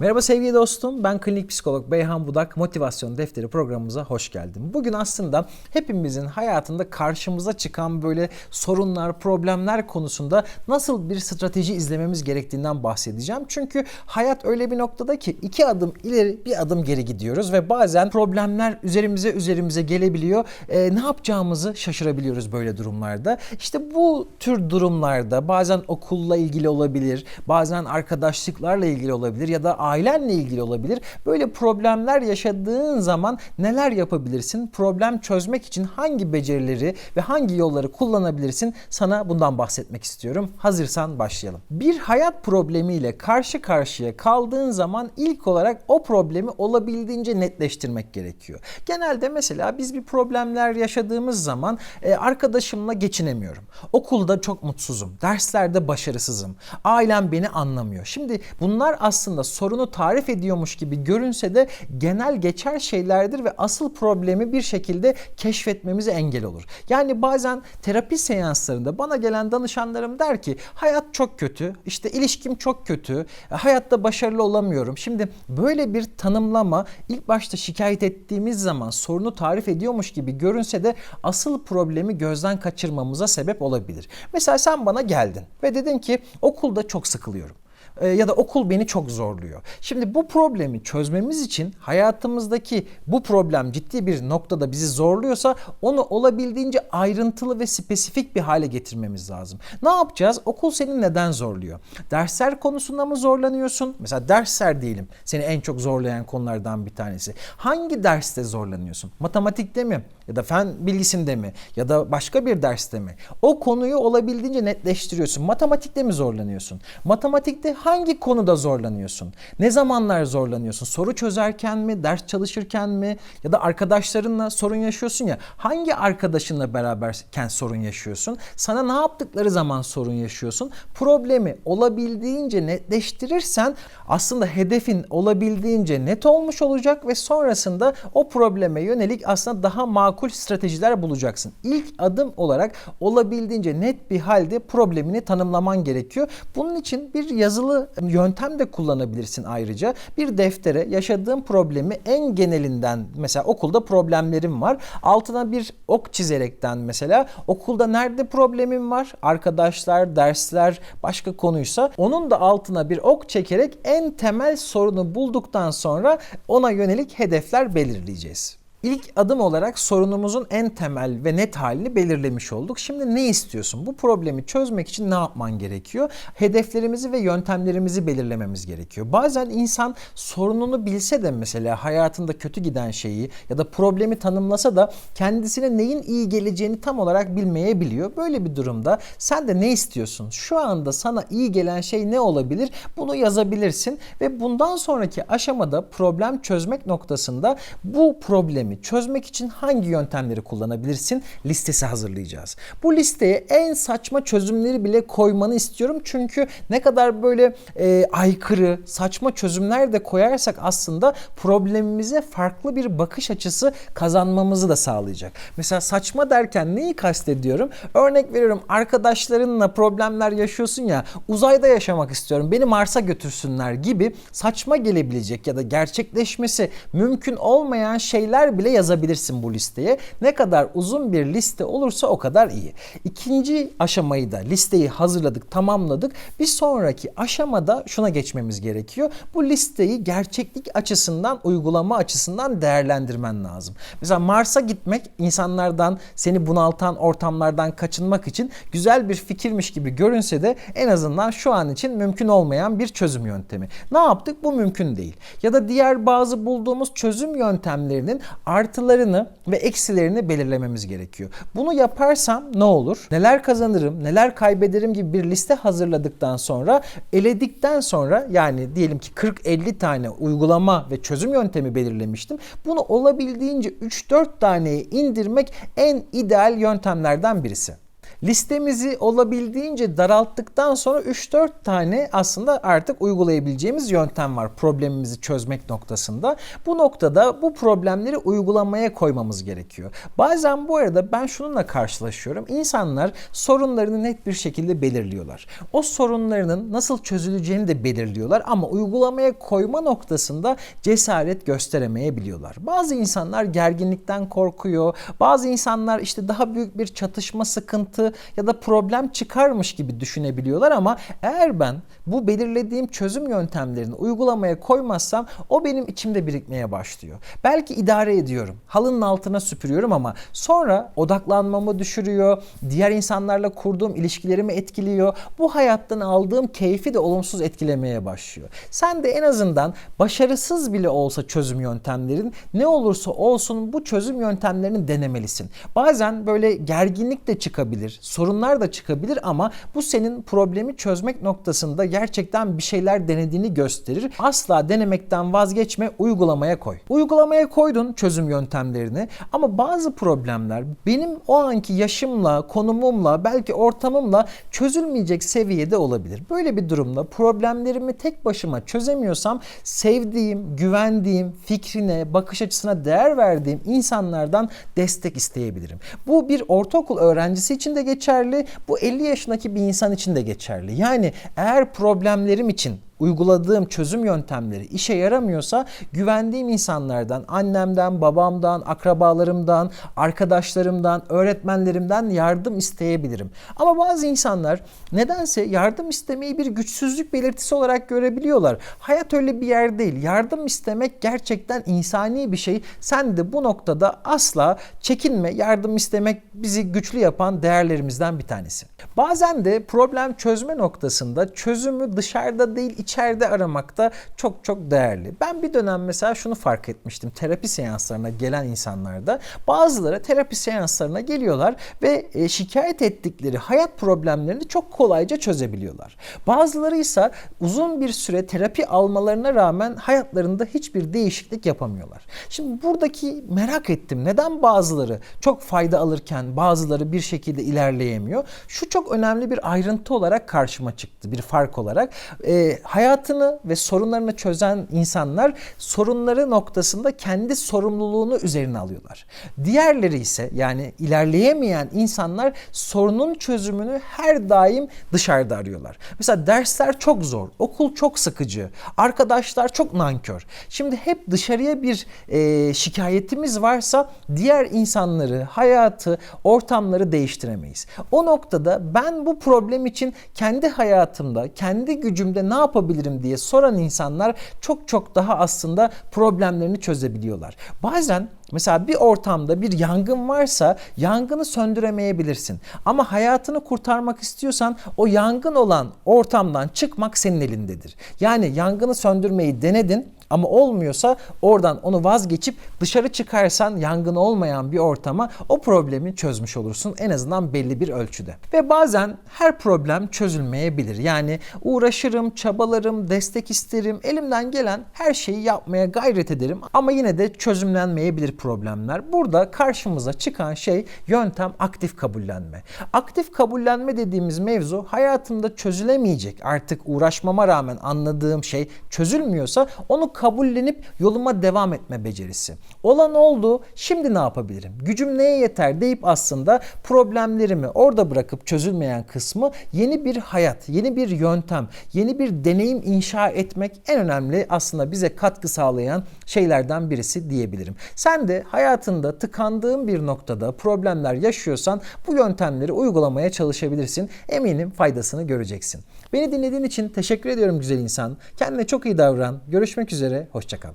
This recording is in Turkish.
Merhaba sevgili dostum. Ben klinik psikolog Beyhan Budak. Motivasyon Defteri programımıza hoş geldin. Bugün aslında hepimizin hayatında karşımıza çıkan böyle sorunlar, problemler konusunda nasıl bir strateji izlememiz gerektiğinden bahsedeceğim. Çünkü hayat öyle bir noktada ki iki adım ileri bir adım geri gidiyoruz ve bazen problemler üzerimize üzerimize gelebiliyor. Ee, ne yapacağımızı şaşırabiliyoruz böyle durumlarda. İşte bu tür durumlarda bazen okulla ilgili olabilir, bazen arkadaşlıklarla ilgili olabilir ya da ailenle ilgili olabilir. Böyle problemler yaşadığın zaman neler yapabilirsin? Problem çözmek için hangi becerileri ve hangi yolları kullanabilirsin? Sana bundan bahsetmek istiyorum. Hazırsan başlayalım. Bir hayat problemiyle karşı karşıya kaldığın zaman ilk olarak o problemi olabildiğince netleştirmek gerekiyor. Genelde mesela biz bir problemler yaşadığımız zaman e, arkadaşımla geçinemiyorum. Okulda çok mutsuzum. Derslerde başarısızım. Ailem beni anlamıyor. Şimdi bunlar aslında sorunu tarif ediyormuş gibi görünse de genel geçer şeylerdir ve asıl problemi bir şekilde keşfetmemize engel olur. Yani bazen terapi seanslarında bana gelen danışanlarım der ki hayat çok kötü, işte ilişkim çok kötü, hayatta başarılı olamıyorum. Şimdi böyle bir tanımlama ilk başta şikayet ettiğimiz zaman sorunu tarif ediyormuş gibi görünse de asıl problemi gözden kaçırmamıza sebep olabilir. Mesela sen bana geldin ve dedin ki okulda çok sıkılıyorum e, ya da okul beni çok zorluyor. Şimdi bu problemi çözmemiz için hayatımızdaki bu problem ciddi bir noktada bizi zorluyorsa onu olabildiğince ayrıntılı ve spesifik bir hale getirmemiz lazım. Ne yapacağız? Okul seni neden zorluyor? Dersler konusunda mı zorlanıyorsun? Mesela dersler diyelim seni en çok zorlayan konulardan bir tanesi. Hangi derste zorlanıyorsun? Matematikte mi? Ya da fen bilgisinde mi? Ya da başka bir derste mi? O konuyu olabildiğince netleştiriyorsun. Matematikte mi zorlanıyorsun? Matematikte hangi konuda zorlanıyorsun? Ne zamanlar zorlanıyorsun? Soru çözerken mi, ders çalışırken mi ya da arkadaşlarınla sorun yaşıyorsun ya. Hangi arkadaşınla beraberken sorun yaşıyorsun? Sana ne yaptıkları zaman sorun yaşıyorsun? Problemi olabildiğince netleştirirsen aslında hedefin olabildiğince net olmuş olacak ve sonrasında o probleme yönelik aslında daha makul stratejiler bulacaksın. İlk adım olarak olabildiğince net bir halde problemini tanımlaman gerekiyor. Bunun için bir yazılı yöntem de kullanabilirsin ayrıca. Bir deftere yaşadığın problemi en genelinden mesela okulda problemlerim var. Altına bir ok çizerekten mesela okulda nerede problemim var? Arkadaşlar, dersler, başka konuysa onun da altına bir ok çekerek en temel sorunu bulduktan sonra ona yönelik hedefler belirleyeceğiz. İlk adım olarak sorunumuzun en temel ve net halini belirlemiş olduk. Şimdi ne istiyorsun? Bu problemi çözmek için ne yapman gerekiyor? Hedeflerimizi ve yöntemlerimizi belirlememiz gerekiyor. Bazen insan sorununu bilse de mesela hayatında kötü giden şeyi ya da problemi tanımlasa da kendisine neyin iyi geleceğini tam olarak bilmeyebiliyor. Böyle bir durumda sen de ne istiyorsun? Şu anda sana iyi gelen şey ne olabilir? Bunu yazabilirsin ve bundan sonraki aşamada problem çözmek noktasında bu problemi problemi çözmek için hangi yöntemleri kullanabilirsin listesi hazırlayacağız. Bu listeye en saçma çözümleri bile koymanı istiyorum. Çünkü ne kadar böyle e, aykırı, saçma çözümler de koyarsak aslında problemimize farklı bir bakış açısı kazanmamızı da sağlayacak. Mesela saçma derken neyi kastediyorum? Örnek veriyorum arkadaşlarınla problemler yaşıyorsun ya uzayda yaşamak istiyorum beni Mars'a götürsünler gibi saçma gelebilecek ya da gerçekleşmesi mümkün olmayan şeyler bile yazabilirsin bu listeye. Ne kadar uzun bir liste olursa o kadar iyi. İkinci aşamayı da listeyi hazırladık, tamamladık. Bir sonraki aşamada şuna geçmemiz gerekiyor. Bu listeyi gerçeklik açısından, uygulama açısından değerlendirmen lazım. Mesela Mars'a gitmek insanlardan, seni bunaltan ortamlardan kaçınmak için güzel bir fikirmiş gibi görünse de en azından şu an için mümkün olmayan bir çözüm yöntemi. Ne yaptık? Bu mümkün değil. Ya da diğer bazı bulduğumuz çözüm yöntemlerinin artılarını ve eksilerini belirlememiz gerekiyor. Bunu yaparsam ne olur? Neler kazanırım, neler kaybederim gibi bir liste hazırladıktan sonra eledikten sonra yani diyelim ki 40-50 tane uygulama ve çözüm yöntemi belirlemiştim. Bunu olabildiğince 3-4 taneye indirmek en ideal yöntemlerden birisi. Listemizi olabildiğince daralttıktan sonra 3-4 tane aslında artık uygulayabileceğimiz yöntem var problemimizi çözmek noktasında. Bu noktada bu problemleri uygulamaya koymamız gerekiyor. Bazen bu arada ben şununla karşılaşıyorum. İnsanlar sorunlarını net bir şekilde belirliyorlar. O sorunlarının nasıl çözüleceğini de belirliyorlar ama uygulamaya koyma noktasında cesaret gösteremeyebiliyorlar. Bazı insanlar gerginlikten korkuyor. Bazı insanlar işte daha büyük bir çatışma sıkıntı ya da problem çıkarmış gibi düşünebiliyorlar ama eğer ben bu belirlediğim çözüm yöntemlerini uygulamaya koymazsam o benim içimde birikmeye başlıyor. Belki idare ediyorum. Halının altına süpürüyorum ama sonra odaklanmamı düşürüyor. Diğer insanlarla kurduğum ilişkilerimi etkiliyor. Bu hayattan aldığım keyfi de olumsuz etkilemeye başlıyor. Sen de en azından başarısız bile olsa çözüm yöntemlerin ne olursa olsun bu çözüm yöntemlerini denemelisin. Bazen böyle gerginlik de çıkabilir, sorunlar da çıkabilir ama bu senin problemi çözmek noktasında gerçekten bir şeyler denediğini gösterir. Asla denemekten vazgeçme, uygulamaya koy. Uygulamaya koydun çözüm yöntemlerini ama bazı problemler benim o anki yaşımla, konumumla, belki ortamımla çözülmeyecek seviyede olabilir. Böyle bir durumda problemlerimi tek başıma çözemiyorsam sevdiğim, güvendiğim, fikrine, bakış açısına değer verdiğim insanlardan destek isteyebilirim. Bu bir ortaokul öğrencisi için de geçerli, bu 50 yaşındaki bir insan için de geçerli. Yani eğer problemlerim için uyguladığım çözüm yöntemleri işe yaramıyorsa güvendiğim insanlardan, annemden, babamdan, akrabalarımdan, arkadaşlarımdan, öğretmenlerimden yardım isteyebilirim. Ama bazı insanlar nedense yardım istemeyi bir güçsüzlük belirtisi olarak görebiliyorlar. Hayat öyle bir yer değil. Yardım istemek gerçekten insani bir şey. Sen de bu noktada asla çekinme. Yardım istemek bizi güçlü yapan değerlerimizden bir tanesi. Bazen de problem çözme noktasında çözümü dışarıda değil içeride aramakta çok çok değerli. Ben bir dönem mesela şunu fark etmiştim. Terapi seanslarına gelen insanlarda bazıları terapi seanslarına geliyorlar ve e, şikayet ettikleri hayat problemlerini çok kolayca çözebiliyorlar. Bazıları ise uzun bir süre terapi almalarına rağmen hayatlarında hiçbir değişiklik yapamıyorlar. Şimdi buradaki merak ettim. Neden bazıları çok fayda alırken bazıları bir şekilde ilerleyemiyor? Şu çok önemli bir ayrıntı olarak karşıma çıktı. Bir fark olarak. E, hayatını ve sorunlarını çözen insanlar sorunları noktasında kendi sorumluluğunu üzerine alıyorlar. Diğerleri ise yani ilerleyemeyen insanlar sorunun çözümünü her daim dışarıda arıyorlar. Mesela dersler çok zor, okul çok sıkıcı, arkadaşlar çok nankör. Şimdi hep dışarıya bir e, şikayetimiz varsa diğer insanları, hayatı, ortamları değiştiremeyiz. O noktada ben bu problem için kendi hayatımda, kendi gücümde ne yapabilirim diye soran insanlar çok çok daha aslında problemlerini çözebiliyorlar. Bazen Mesela bir ortamda bir yangın varsa yangını söndüremeyebilirsin. Ama hayatını kurtarmak istiyorsan o yangın olan ortamdan çıkmak senin elindedir. Yani yangını söndürmeyi denedin ama olmuyorsa oradan onu vazgeçip dışarı çıkarsan yangın olmayan bir ortama o problemi çözmüş olursun en azından belli bir ölçüde. Ve bazen her problem çözülmeyebilir. Yani uğraşırım, çabalarım, destek isterim, elimden gelen her şeyi yapmaya gayret ederim ama yine de çözümlenmeyebilir problemler. Burada karşımıza çıkan şey yöntem aktif kabullenme. Aktif kabullenme dediğimiz mevzu hayatımda çözülemeyecek artık uğraşmama rağmen anladığım şey çözülmüyorsa onu kabullenip yoluma devam etme becerisi. Olan oldu şimdi ne yapabilirim? Gücüm neye yeter deyip aslında problemlerimi orada bırakıp çözülmeyen kısmı yeni bir hayat, yeni bir yöntem, yeni bir deneyim inşa etmek en önemli aslında bize katkı sağlayan şeylerden birisi diyebilirim. Sen de hayatında tıkandığın bir noktada problemler yaşıyorsan bu yöntemleri uygulamaya çalışabilirsin. Eminim faydasını göreceksin. Beni dinlediğin için teşekkür ediyorum güzel insan. Kendine çok iyi davran. Görüşmek üzere. Hoşçakal.